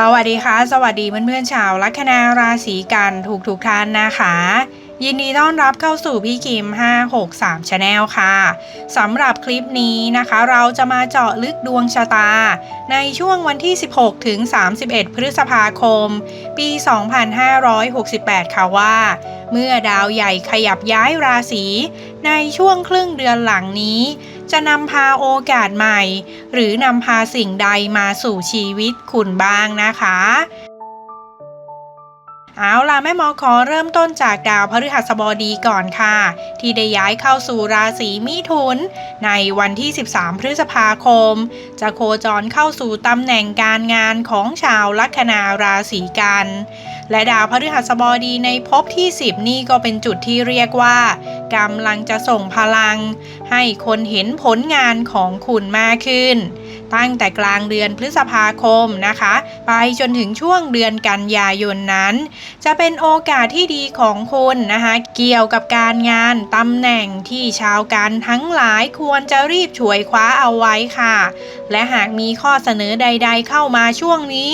สวัสดีค่ะ สวัสดีเพื่อนๆชาวลัคนาราศีกันทุกทุกๆท่านนะคะ ยินดีต้อนรับเข้าสู่พี่คิม 563 Channel ค่ะสำหรับคลิปนี้นะคะ เราจะมาเจาะลึกดวงชะตา ในช่วงวันที่ 16 ถึง 31 พฤษภาคม ปี 2568 ค่ะว่า เมื่อดาวใหญ่ขยับย้ายราศีในช่วงครึ่งเดือนหลังนี้ จะนำพาโอกาสใหม่ หรือนำพาสิ่งใดมาสู่ชีวิตคุณบ้างนะคะ เอาล่ะแม่หมอขอเริ่มต้นจากดาวพฤหัสบดีก่อนค่ะ ที่ได้ย้ายเข้าสู่ราศีมิถุน ในวันที่ 13 พฤษภาคม จะโคจรเข้าสู่ตำแหน่งการงานของชาวลัคนาราศีกันและดาวพฤหัสบดีในภพที่ 10 นี่ก็เป็นจุดที่เรียกว่ากำลังจะส่งพลัง ให้คนเห็นผลงานของคุณมากขึ้น ตั้งแต่กลางเดือนพฤษภาคมนะคะ ไปจนถึงช่วงเดือนกันยายนนั้น จะเป็นโอกาสที่ดีของคุณนะคะ เกี่ยวกับการงานตำแหน่งที่ชาวกันทั้งหลายควรจะรีบฉวยคว้าเอาไว้ค่ะ และหากมีข้อเสนอใด ๆ เข้ามาช่วงนี้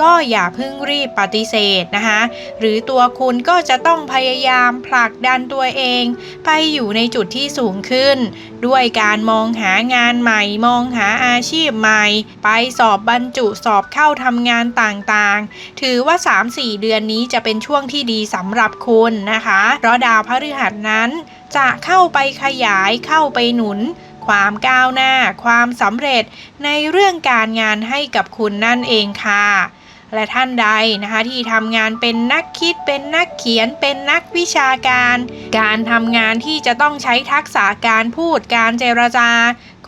ก็อย่าเพิ่งรีบปฏิเสธนะคะ หรือตัวคุณก็จะต้องพยายามผลักดันตัวเอง ไปอยู่ในจุดที่สูงขึ้น ด้วยการมองหางานใหม่ มองหาอาชีพใหม่ ไปสอบบรรจุสอบเข้าทำงานต่างๆ ถือว่า 3-4 เดือนนี้จะเป็นช่วงที่ดีสำหรับคุณนะคะ เพราะดาวพฤหัสนั้น จะเข้าไปขยายเข้าไปหนุนความก้าวหน้า ความสำเร็จในเรื่องการงานให้กับคุณนั่นเองค่ะ และท่านใดนะคะที่ทำงานเป็นนักคิดเป็นนักเขียนเป็นนักวิชาการ การทำงานที่จะต้องใช้ทักษะการพูดการเจรจา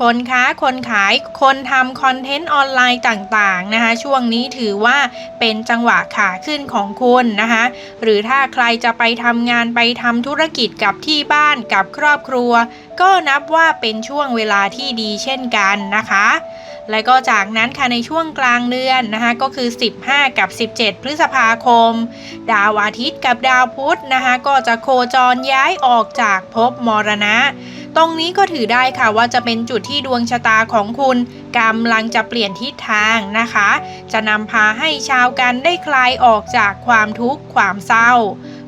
คนค้าคนขายคนทำคอนเทนต์ออนไลน์ต่างๆนะคะช่วงนี้ถือว่าเป็นจังหวะขาขึ้นของคุณนะคะหรือถ้าใครจะไปทำงานไปทำธุรกิจกับที่บ้านกับครอบครัว ก็นับว่าเป็นช่วงเวลาที่ดีเช่นกันนะคะ และก็จากนั้นค่ะในช่วงกลางเดือนนะคะก็คือ 15 กับ 17 พฤษภาคม ดาวอาทิตย์กับดาวพุธนะคะก็จะโคจรย้ายออกจากภพมรณะ ตรงนี้ก็ถือได้ค่ะว่าจะเป็นจุดที่ดวงชะตาของคุณกำลังจะเปลี่ยนทิศทางนะคะ จะนำพาให้ชาวกันได้คลายออกจากความทุกข์ความเศร้า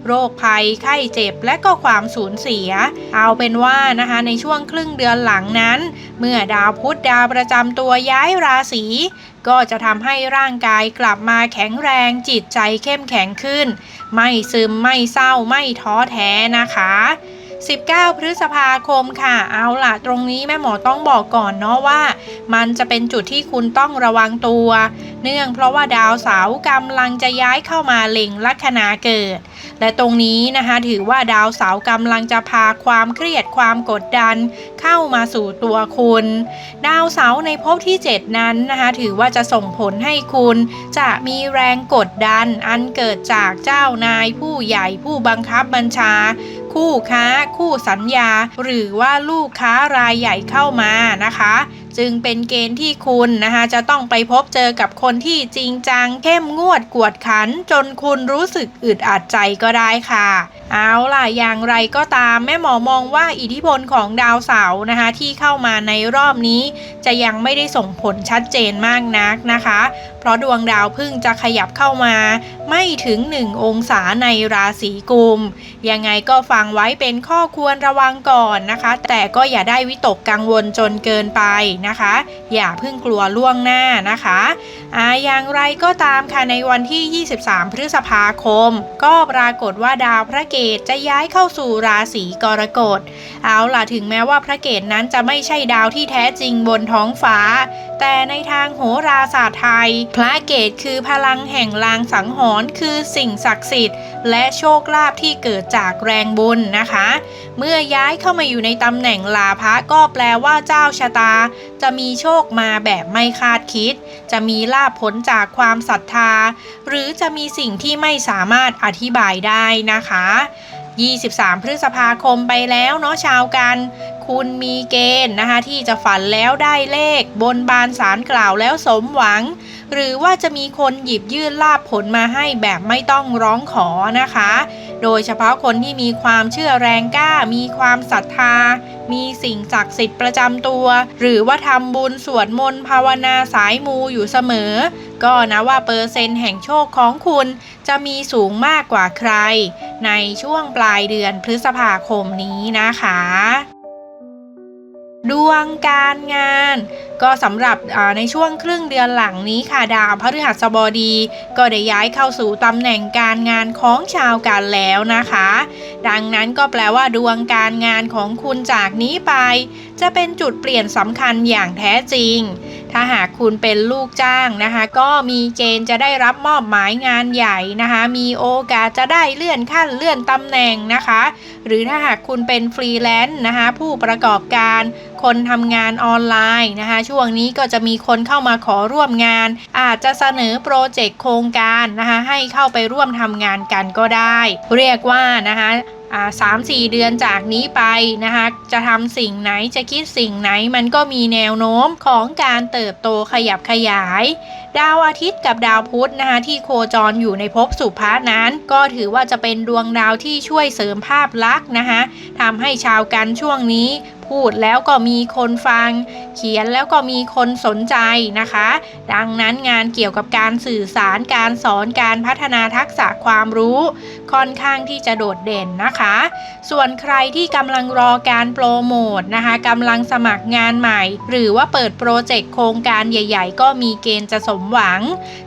โรคภัย ไข้เจ็บ และก็ความสูญเสีย เอาเป็นว่านะคะในช่วงครึ่งเดือนหลังนั้น เมื่อดาวพุธดาวประจำตัวย้ายราศีก็จะทำให้ร่างกายกลับมาแข็งแรงจิตใจเข้มแข็งขึ้น ไม่ซึมไม่เศร้าไม่ท้อแท้นะคะ 19 พฤษภาคมค่ะ เอาล่ะ ตรงนี้แม่หมอต้องบอกก่อนเนาะว่า มันจะเป็นจุดที่คุณต้องระวังตัว เนื่องเพราะว่าดาวเสาร์กำลังจะย้ายเข้ามาเล็งลัคนาเกิด และตรงนี้นะคะถือว่าดาวเสาร์กำลังจะพาความเครียดความกดดัน เข้ามาสู่ตัวคุณ ดาวเสาร์ในภพที่ 7 นั้นนะคะถือว่าจะส่งผลให้คุณ จะมีแรงกดดันอันเกิดจากเจ้านายผู้ใหญ่ผู้บังคับบัญชา คู่ค้า คู่สัญญา หรือว่าลูกค้ารายใหญ่เข้ามานะคะ จึงเป็นเกณฑ์ที่คุณนะคะจะต้องไปพบเจอกับคนที่จริงจังเข้มงวดกวดขัน จนคุณรู้สึกอึดอัดใจก็ได้ค่ะ เอาล่ะอย่างไรก็ตามแม่หมอมองว่าอิทธิพลของดาวเสาร์นะคะที่เข้ามาในรอบนี้ จะยังไม่ได้ส่งผลชัดเจนมากนักนะคะ เพราะดวงดาวพิ่งจะขยับเข้ามา ไม่ถึง 1 องศาในราศีกุมยังไงก็ฟังไว้เป็นข้อควรระวังก่อนนะคะ แต่ก็อย่าได้วิตกกังวลจนเกินไปนะคะ อย่าเพิ่งกลัวล่วงหน้านะคะอาอย่างไรก็ตามค่ะในวันที่ 23 พฤษภาคม ก็ปรากฏว่าดาวพระเกตจะย้ายเข้าสู่ราศีกรกฎเอาล่ะถึงแม้ว่าพระเกตนั้นจะไม่ใช่ดาวที่แท้จริงบนท้องฟ้า แต่ในทางโหราศาสตร์ไทย พระเกตคือพลังแห่งลางสังหรณ์คือสิ่งศักดิ์สิทธิ์ และโชคลาภที่เกิดจากแรงบุญนะคะ เมื่อย้ายเข้ามาอยู่ในตำแหน่งลาภะก็แปลว่าเจ้าชะตาจะมีโชคมาแบบไม่คาดคิด จะมีลาภผลจากความศรัทธา หรือจะมีสิ่งที่ไม่สามารถอธิบายได้นะคะ 23 พฤษภาคมไปแล้วเนาะชาวกัน คุณมีเกณฑ์นะคะที่จะฝันแล้วได้เลข บนบานสารกล่าวแล้วสมหวัง หรือว่าจะมีคนหยิบยื่นลาบผลมาให้แบบไม่ต้องร้องขอนะคะ โดยเฉพาะคนที่มีความเชื่อแรงกล้า มีความศรัทธา มีสิ่งศักดิ์สิทธิ์ประจำตัว หรือว่าทำบุญสวดมนต์ภาวนาสายมูอยู่เสมอ ก็นะว่าเปอร์เซ็นต์แห่งโชคของคุณจะมีสูงมากกว่าใคร ในช่วงปลายเดือนพฤษภาคมนี้นะคะ ดวงการงาน ก็สำหรับในช่วงครึ่งเดือนหลังนี้ค่ะดาวพฤหัสบดี ก็ได้ย้ายเข้าสู่ตำแหน่งการงานของชาวกันแล้วนะคะ ดังนั้นก็แปลว่าดวงการงานของคุณจากนี้ไป จะเป็นจุดเปลี่ยนสำคัญอย่างแท้จริง ถ้าหากคุณเป็นลูกจ้างนะคะ ก็มีเกณฑ์จะได้รับมอบหมายงานใหญ่นะคะ มีโอกาสจะได้เลื่อนขั้นเลื่อนตำแหน่งนะคะ หรือถ้าหากคุณเป็นฟรีแลนซ์นะคะ ผู้ประกอบการคนทำงานออนไลน์นะคะ ช่วงนี้ก็จะมีคนเข้ามาขอร่วมงาน อาจจะเสนอโปรเจกต์โครงการนะคะ ให้เข้าไปร่วมทำงานกันก็ได้ เรียกว่านะคะ สามสี่เดือนจากนี้ไปนะคะจะทำสิ่งไหนจะคิดสิ่งไหนมันก็มีแนวโน้มของการเติบโตขยับขยาย ดาวอาทิตย์กับดาวพุธนะคะที่โคจรอยู่ในภพสุภานั้น ก็ถือว่าจะเป็นดวงดาวที่ช่วยเสริมภาพลักษณ์นะคะทำให้ชาวกันช่วงนี้ พูดแล้วก็มีคนฟัง เขียนแล้วก็มีคนสนใจนะคะ ดังนั้นงานเกี่ยวกับการสื่อสารการสอนการพัฒนาทักษะความรู้ ค่อนข้างที่จะโดดเด่นนะคะ ส่วนใครที่กำลังรอการโปรโมทนะคะกำลังสมัครงานใหม่ หรือว่าเปิดโปรเจกต์โครงการใหญ่ ๆ ก็มีเกณฑ์จะสมหวัง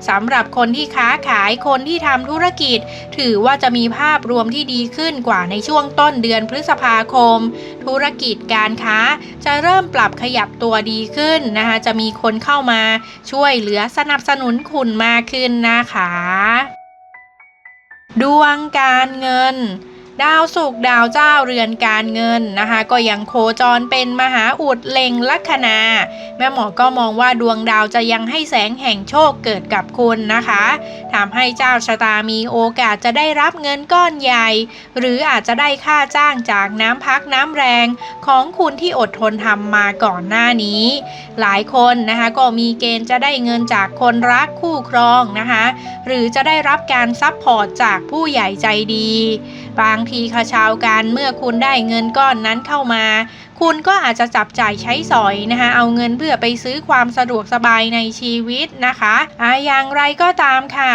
สำหรับคนที่ค้าขายคนที่ทำธุรกิจ ถือว่าจะมีภาพรวมที่ดีขึ้นกว่าในช่วงต้นเดือนพฤษภาคม ธุรกิจการการค้า จะเริ่มปรับขยับตัวดีขึ้นนะคะ จะมีคนเข้ามาช่วยเหลือสนับสนุนคุณมากขึ้นนะคะ ดวงการเงิน ดาวศุกดาวเจ้าเรือนการเงินนะคะ ก็ยังโคจรเป็นมหาอุดเล็งลัคนา แม่หมอก็มองว่าดวงดาวจะยังให้แสงแห่งโชคเกิดกับคุณนะคะทำให้เจ้าชะตามีโอกาสจะได้รับเงินก้อนใหญ่ หรืออาจจะได้ค่าจ้างจากน้ำพักน้ำแรงของคุณที่อดทนทำมาก่อนหน้านี้ หลายคนนะคะก็มีเกณฑ์จะได้เงินจากคนรักคู่ครองนะคะ หรือจะได้รับการซัพพอร์ตจากผู้ใหญ่ใจดี บางทีค่ะชาวการเมื่อคุณได้เงินก้อนนั้นเข้ามา คุณก็อาจจะจับจ่ายใช้สอยนะคะเอาเงินเพื่อไปซื้อความสะดวกสบายในชีวิตนะคะอะอย่างไรก็ตามค่ะ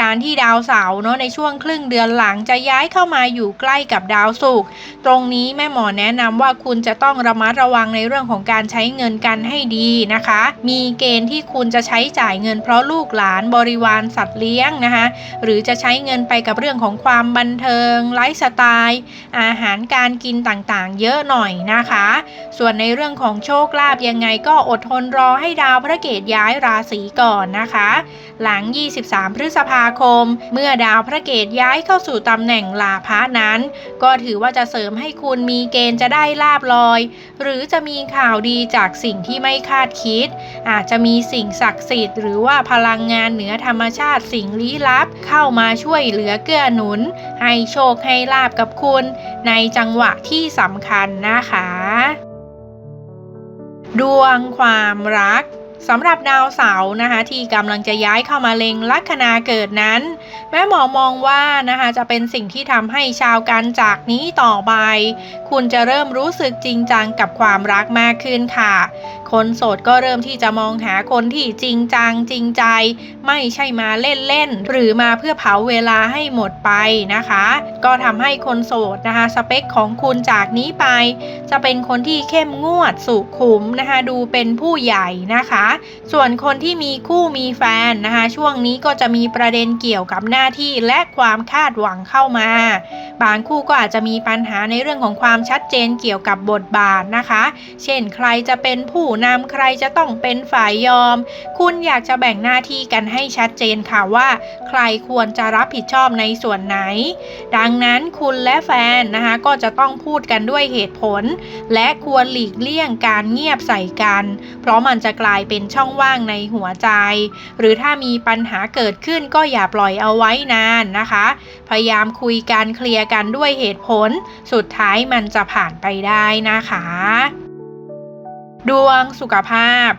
การที่ดาวเสาร์เนาะในช่วงครึ่งเดือนหลังจะย้ายเข้ามาอยู่ใกล้กับดาวศุกร์ตรงนี้แม่หมอแนะนำว่าคุณจะต้องระมัดระวังในเรื่องของการใช้เงินกันให้ดีนะคะ มีเกณฑ์ที่คุณจะใช้จ่ายเงินเพราะลูกหลานบริวารสัตว์เลี้ยงนะคะหรือจะใช้เงินไปกับเรื่องของความบันเทิงไลฟ์สไตล์อาหารการกินต่างๆ เยอะหน่อยนะคะ ส่วนในเรื่องของโชคลาภยังไงก็อดทนรอให้ดาวพระเกตย้ายราศีก่อนนะคะ หลัง 23 พฤษภาาคม เมื่อดาวพระเกตย้ายเข้าสู่ตำแหน่งลาภะนั้น ก็ถือว่าจะเสริมให้คุณมีเกณฑ์จะได้ลาบลอย หรือจะมีข่าวดีจากสิ่งที่ไม่คาดคิด อาจจะมีสิ่งศักดิ์สิทธิ์หรือว่าพลังงานเหนือธรรมชาติสิ่งลี้ลับ เข้ามาช่วยเหลือเกื้อหนุน ให้โชคให้ลาบกับคุณ ในจังหวะที่สำคัญนะคะ ดวงความรัก สำหรับดาวเสาร์นะคะที่กำลังจะย้ายเข้ามาเล็งลัคนาเกิดนั้น แม่หมอมองว่านะคะจะเป็นสิ่งที่ทำให้ชาวกันจากนี้ต่อไป คุณจะเริ่มรู้สึกจริงจังกับความรักมากขึ้นค่ะ คนโสดก็เริ่มที่จะมองหาคนที่จริงจังจริงใจ ไม่ใช่มาเล่นๆหรือมาเพื่อเผาเวลาให้หมดไปนะคะ ก็ทำให้คนโสดนะคะสเปคของคุณจากนี้ไป จะเป็นคนที่เข้มงวดสุขุมนะคะดูเป็นผู้ใหญ่นะคะส่วนคนที่มีคู่มีแฟนนะคะช่วงนี้ก็จะมีประเด็นเกี่ยวกับหน้าที่และความคาดหวังเข้ามา บางคู่ก็อาจจะมีปัญหาในเรื่องของความชัดเจนเกี่ยวกับบทบาทนะคะ เช่นใครจะเป็นผู้นำใครจะต้องเป็นฝ่ายยอม คุณอยากจะแบ่งหน้าที่กันให้ชัดเจนค่ะว่า ใครควรจะรับผิดชอบในส่วนไหน ดังนั้นคุณและแฟนนะคะก็จะต้องพูดกันด้วยเหตุผล และควรหลีกเลี่ยงการเงียบใส่กัน เพราะมันจะกลายเป็นเป็นช่องว่างในหัวใจ หรือถ้ามีปัญหาเกิดขึ้นก็อย่าปล่อยเอาไว้นานนะคะ พยายามคุยกันเคลียร์กันด้วยเหตุผล สุดท้ายมันจะผ่านไปได้นะคะ ดวงสุขภาพ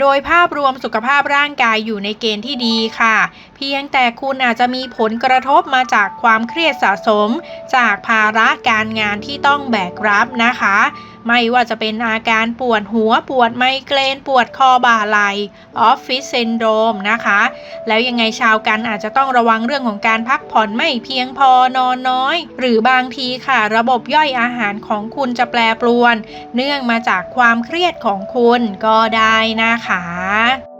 โดยภาพรวมสุขภาพร่างกายอยู่ในเกณฑ์ที่ดีค่ะ เพียงแต่คุณอาจจะมีผลกระทบมาจากความเครียดสะสม จากภาระการงานที่ต้องแบกรับนะคะ ไม่ว่าจะเป็นอาการปวดหัวปวดไมเกรน ปวดคอบ่าไหลออฟฟิศซินโดรมนะคะ แล้วยังไงชาวกันอาจจะต้องระวังเรื่องของการพักผ่อนไม่เพียงพอนอนน้อย หรือบางทีค่ะ ระบบย่อยอาหารของคุณจะแปรปรวน เนื่องมาจากความเครียดของคุณก็ได้นะคะ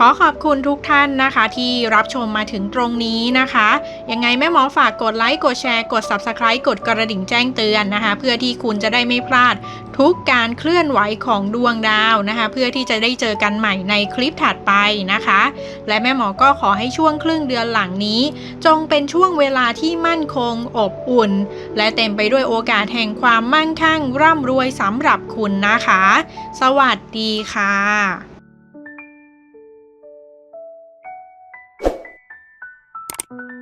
ขอขอบคุณทุกท่านนะคะ ที่รับชมมาถึงตรงนี้นะคะ ยังไงแม่หมอฝากกดไลค์กดแชร์กด Subscribe กดกระดิ่งแจ้งเตือนนะคะ เพื่อที่คุณจะได้ไม่พลาดทุกการเคลื่อนไหวของดวงดาวนะคะ เพื่อที่จะได้เจอกันใหม่ในคลิปถัดไปนะคะ และแม่หมอก็ขอให้ช่วงครึ่งเดือนหลังนี้ จงเป็นช่วงเวลาที่มั่นคงอบอุ่น และเต็มไปด้วยโอกาสแห่งความมั่งคั่งร่ำรวยสำหรับคุณนะคะ สวัสดีค่ะ Thank you.